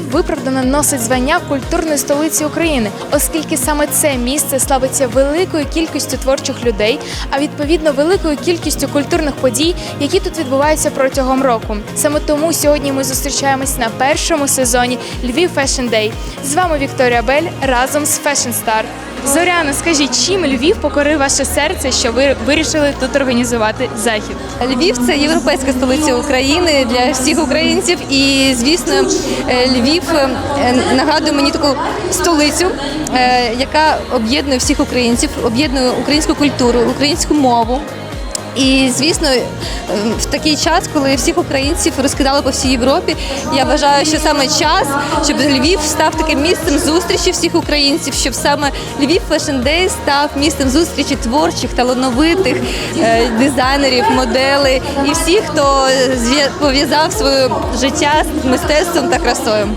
виправдано носить звання культурної столиці України, оскільки саме це місце славиться великою кількістю творчих людей, а відповідно великою кількістю культурних подій, які тут відбуваються протягом року. Саме тому сьогодні ми зустрічаємось на першому сезоні Львів Fashion Day. З вами Вікторія Бель разом з Fashion Star. Зоряно, скажіть, чим Львів покорив ваше серце, що ви вирішили тут організувати захід? Львів це європейська столиця України для всіх українців. І звісно, е, Львів е, нагадує мені таку столицю, е, яка об'єднує всіх українців, об'єднує українську культуру, українську мову. І звісно, е, в такий час, коли всіх українців розкидали по всій Європі, я вважаю, що саме час, щоб Львів став таким місцем зустрічі всих українців, щоб саме Львів Fashion Day став місцем зустрічі творчих, талановитих е, дизайнерів, моделей і всіх, хто пов'язав своє життя з мистецтвом та красою.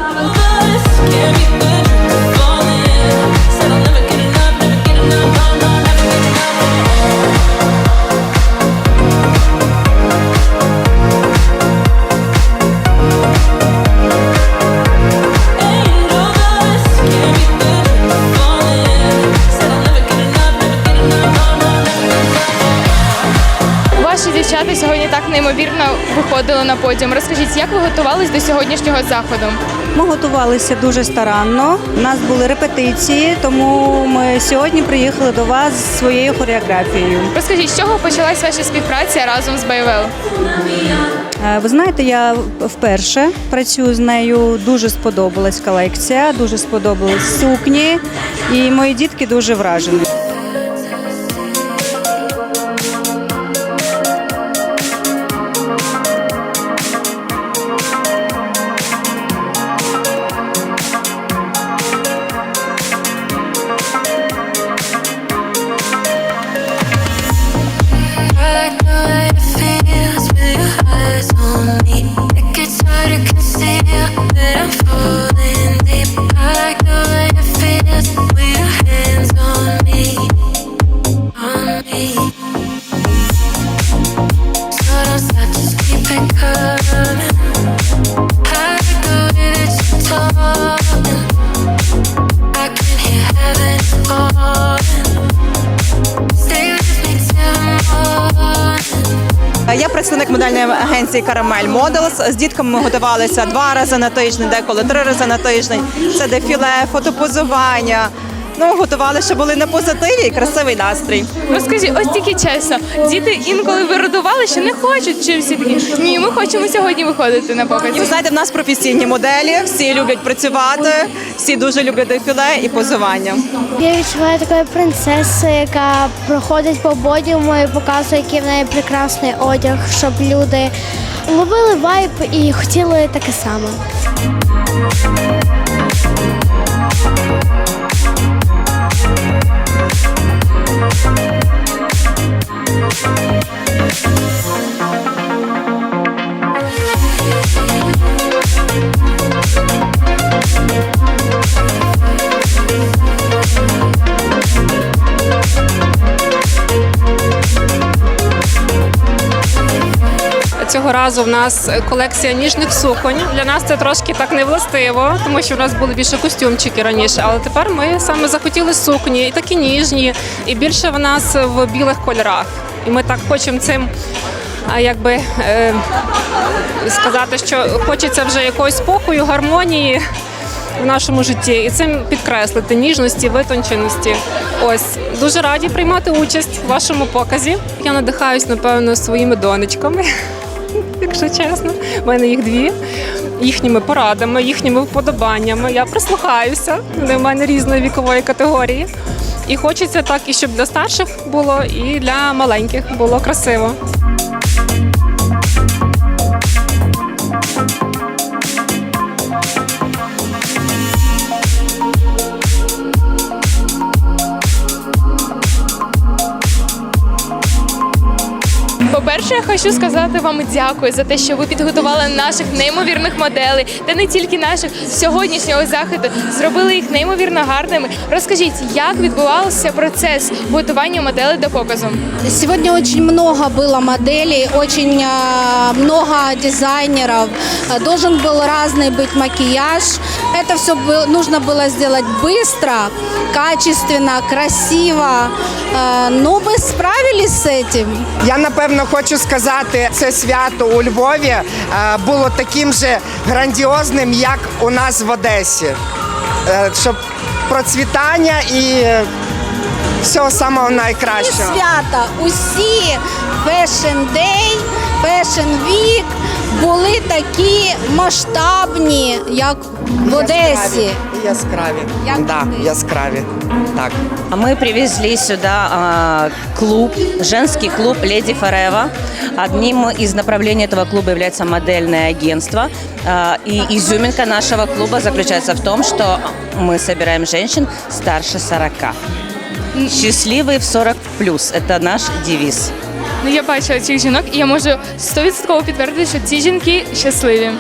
Сьогодні так неймовірно виходили на подіум. Розкажіть, як ви готувались до сьогоднішнього заходу? Ми готувалися дуже старанно. У нас були репетиції, тому ми сьогодні приїхали до вас зі своєю хореографією. Розкажіть, з чого почалась ваша співпраця разом з Байвел? Е, Ви знаєте, я вперше працюю з нею. Дуже сподобалась колекція, дуже сподобались сукні, і мої дітки дуже вражені. Модельної Карамель Models. З дітками ми готувалися два рази на тиждень, деколи три рази на тиждень. Це дефіле, фотопозування. Ну, готувалися, щоб були на позитиві і красивий настрій. Розкажіть, ось тільки чесно, діти інколи вирадували, що не хочуть, чи всі такі ні, ми хочемо сьогодні виходити на І показ. ви знаєте, в нас професійні моделі, всі люблять працювати, всі дуже люблять дефіле і позування. Я відчуваю такої принцеси, яка проходить по подіуму і показує, який в неї прекрасний одяг, щоб люди ловили вайб і хотіли таке саме. Цього разу в нас колекція ніжних суконь. Для нас це трошки так не властиво, тому що в нас були більше костюмчики раніше. Але тепер ми саме захотіли сукні, і такі ніжні, і більше в нас в білих кольорах. І ми так хочемо цим. Якби е, сказати, що хочеться вже якогось спокою, гармонії в нашому житті, і цим підкреслити ніжності, витонченості. Ось дуже раді приймати участь у вашому показі. Я надихаюсь, напевно, своїми донечками, якщо чесно. У мене їх дві, їхніми порадами, їхніми вподобаннями. Я прислухаюся. Вони в мене різної вікової категорії. І хочеться так, і щоб для старших було, і для маленьких було красиво. По-перше, По-перше, я хочу сказати вам дякую за те, що ви підготували наших неймовірних моделей, та не тільки наших сьогоднішнього заходу, зробили їх неймовірно гарними. Розкажіть, як відбувався процес готування моделей до показу? Сегодня очень много было моделей, очень э, много дизайнеров. Э, Должен был разный быть макияж. Это все нужно было сделать быстро, качественно, красиво. Э, Но мы справились с этим. Я напевно хочу сказати, це свято у Львові е, було таким же грандіозним, як у нас в Одесі. Е, Щоб процвітання і всього самого найкращого. найкращого. свята усі фешн-дей, Week були такі масштабні, як в Одесі. І Яскраві. Як Да, вони? яскраві. Так. А Мы привезли сюда а, клуб, женский клуб «Леди Форева». Одним из направлений этого клуба является модельное агентство. А, И изюминка нашего клуба заключается в том, что мы собираем женщин старше 40. Счастливые в 40 плюс. Это наш девиз. Ну я бачила цих жінок, і я можу 100% підтвердити, що ці жінки щасливі.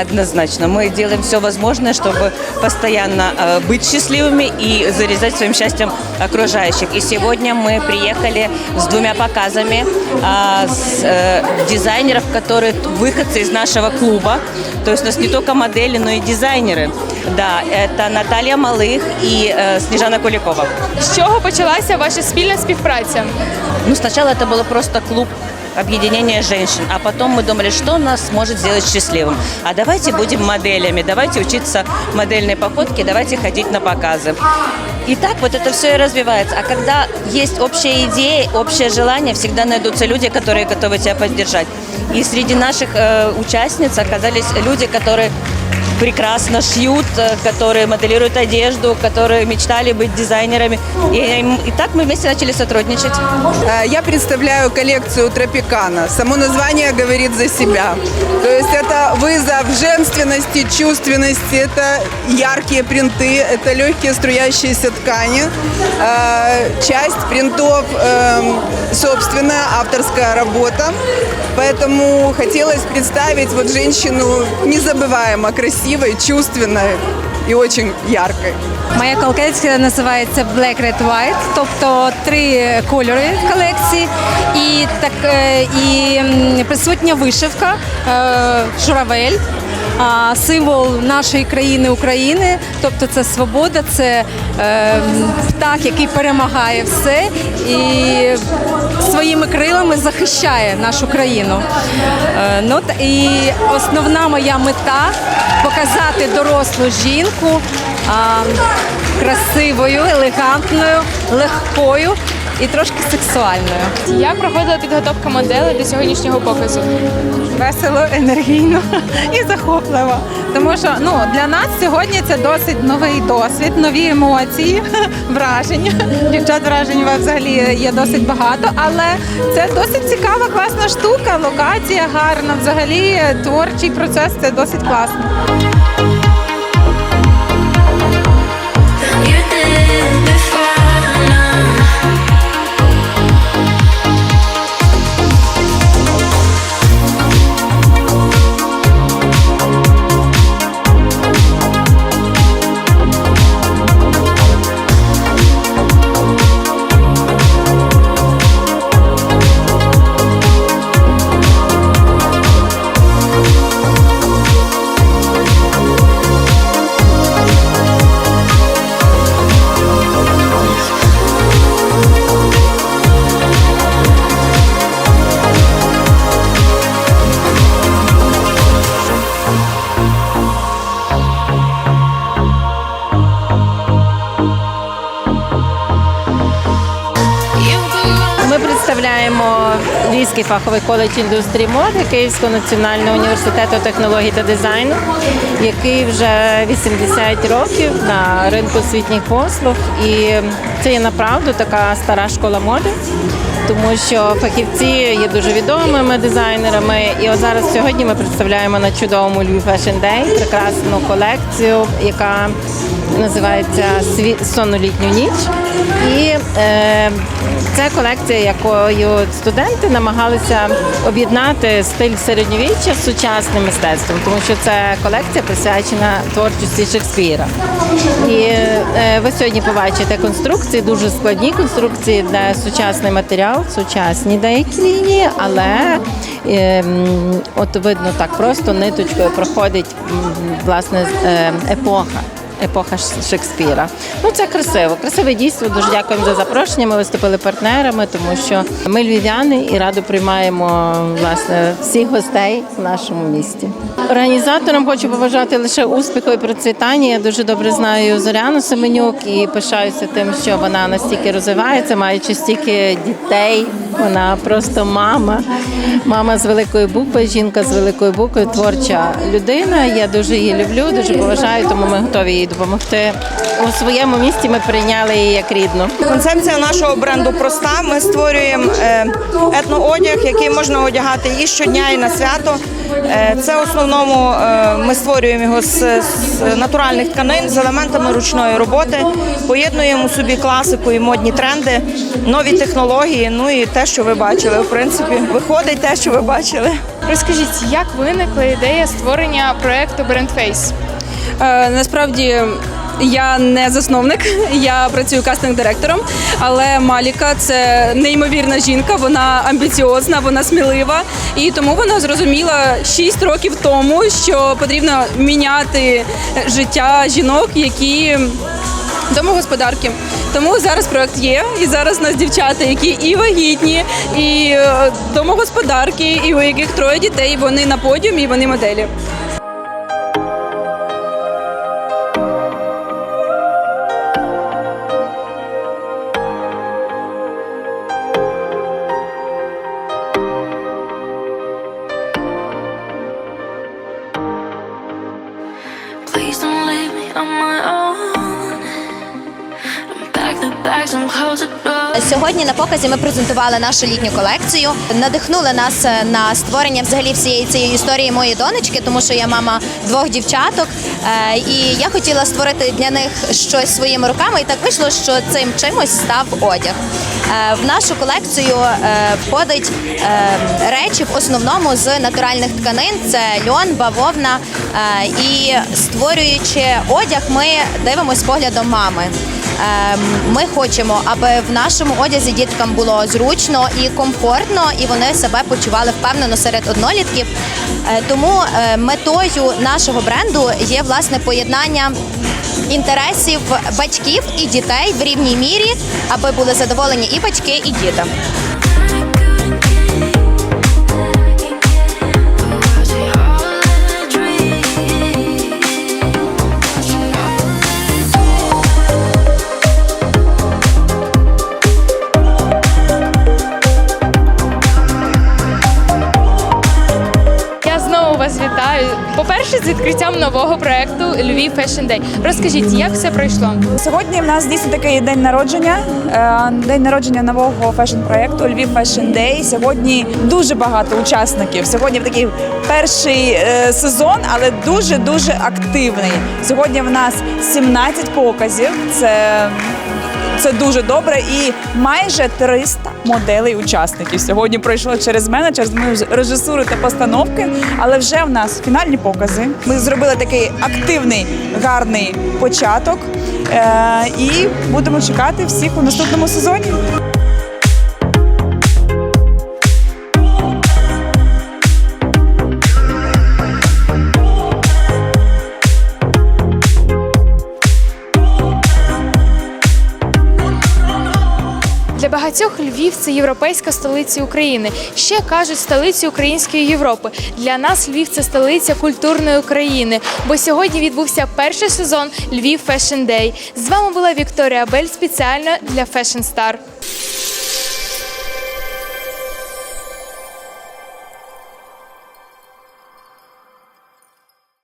Однозначно. Мы делаем все возможное, чтобы постоянно э, быть счастливыми и зарезать своим счастьем окружающих. И сегодня мы приехали с двумя показами а, с э, дизайнеров, которые выходцы из нашего клуба. То есть у нас не только модели, но и дизайнеры. Да, это Наталья Малых и э, Снежана Куликова. З чого почалася ваша спільна співпраця? Ну, сначала это было просто клуб объединения женщин, а потом мы думали, что нас может сделать счастливым. А давайте будем моделями, давайте учиться модельной походке, давайте ходить на показы. И так вот это все и развивается. А когда есть общая идея, общее желание, всегда найдутся люди, которые готовы тебя поддержать. И среди наших э, участниц оказались люди, которые прекрасно шьют, э, которые моделируют одежду, которые мечтали быть дизайнерами. И, им- и так мы вместе начали сотрудничать. Э, Я представляю коллекцию Тропикана. Само название говорит за себя. То есть это вызов женственности, чувственности, это яркие принты, это легкие струящиеся ткани. Э, Часть принтов эм, собственная, авторская работа. Поэтому хотелось представить вот женщину незабываемо красивой, чувственной и очень яркой. Моя колекція називається Black Red White, тобто три кольори в колекції, і так е, і присутня вишивка, е, журавель. Символ нашої країни України, тобто це свобода, це е, птах, який перемагає все і своїми крилами захищає нашу країну. Е, ну і основна моя мета показати дорослу жінку красивою, елегантною, легкою і трошки сексуальною. Як проходила підготовка моделей до сьогоднішнього показу? весело, енергійно і захопливо. Тому що ну для нас сьогодні це досить новий досвід, нові емоції, враження. Дівчат вражень взагалі є досить багато, але це досить цікава, класна штука. Локація гарна. Взагалі творчий процес це досить класно. Львівський фаховий коледж індустрії моди Київського національного університету технологій та дизайну, який вже 80 років на ринку освітніх послуг. І це є направду така стара школа моди, тому що фахівці є дуже відомими дизайнерами. І от зараз сьогодні ми представляємо на чудовому Львів Fashion Day прекрасну колекцію, яка називається «Сві- Сон у літню ніч. І е, це колекція, якою студенти намагалися об'єднати стиль середньовіччя з сучасним мистецтвом, тому що це колекція присвячена творчості Шекспіра. І е, ви сьогодні побачите конструкції, дуже складні конструкції, де сучасний матеріал, сучасні деякі лінії, але ем, от видно так просто ниточкою проходить власне е, епоха. Епоха Шекспіра. Ну це красиво. Красиве дійство. Дуже дякуємо за запрошення. Ми виступили партнерами, тому що ми львів'яни і радо приймаємо власне всіх гостей в нашому місті. Організаторам хочу побажати лише успіху і процвітання. Я дуже добре знаю Зоряну Семенюк і пишаюся тим, що вона настільки розвивається, маючи стільки дітей. Вона просто мама, мама з великої букви, жінка з великої букви, творча людина. Я дуже її люблю, дуже поважаю, тому ми готові їй допомогти. У своєму місті ми прийняли її як рідну. Концепція нашого бренду проста. Ми створюємо е, етноодяг, який можна одягати і щодня, і на свято. Е, Це в основному е, ми створюємо його з, з натуральних тканин, з елементами ручної роботи. Поєднуємо собі класику і модні тренди, нові технології. Ну і те, що ви бачили. В принципі, виходить те, що ви бачили. Розкажіть, як виникла ідея створення проекту Brandface? Е, Насправді я не засновник, я працюю кастинг-директором, але Маліка це неймовірна жінка, вона амбіціозна, вона смілива. І тому вона зрозуміла 6 років тому, що потрібно міняти життя жінок, які домогосподарки. Тому зараз проект є, і зараз у нас дівчата, які і вагітні, і е, домогосподарки, і у яких троє дітей. Вони на подіумі, і вони моделі. knows it. Сьогодні на показі ми презентували нашу літню колекцію. Надихнули нас е, на створення взагалі всієї цієї історії моєї донечки, тому що я мама двох дівчаток. Е, І я хотіла створити для них щось своїми руками. І так вийшло, що цим чимось став одяг. Е, В нашу колекцію входить речі в основному з натуральних тканин: це льон, бавовна. І створюючи одяг, ми дивимося поглядом мами. Ем, Ми хочемо, аби в нашому одязі діткам було зручно і комфортно, і вони себе почували впевнено серед однолітків. Е, Тому е, метою нашого бренду є власне поєднання інтересів батьків і дітей в рівній мірі, аби були задоволені і батьки, і діти. Вітаю. По-перше, з відкриттям нового проекту Львів Fashion Day. Розкажіть, як все пройшло? Сьогодні в нас дійсно такий день народження, е, день народження нового фешн-проєкту Львів Fashion Day. Сьогодні дуже багато учасників. Сьогодні такий перший е, сезон, але дуже дуже активний. Сьогодні в нас 17 показів. Це це дуже добре і майже 300 моделей учасників. Сьогодні пройшло через мене, через мою режисуру та постановки. Але вже в нас фінальні покази. Ми зробили такий активний, гарний початок. Е, і будемо чекати всіх у наступному сезоні. Багатьох Львів це європейська столиця України. Ще кажуть столиця української Європи. Для нас Львів це столиця культурної України. Бо сьогодні відбувся перший сезон Львів Фешн Дей. З вами була Вікторія Бель спеціально для Fashion Star.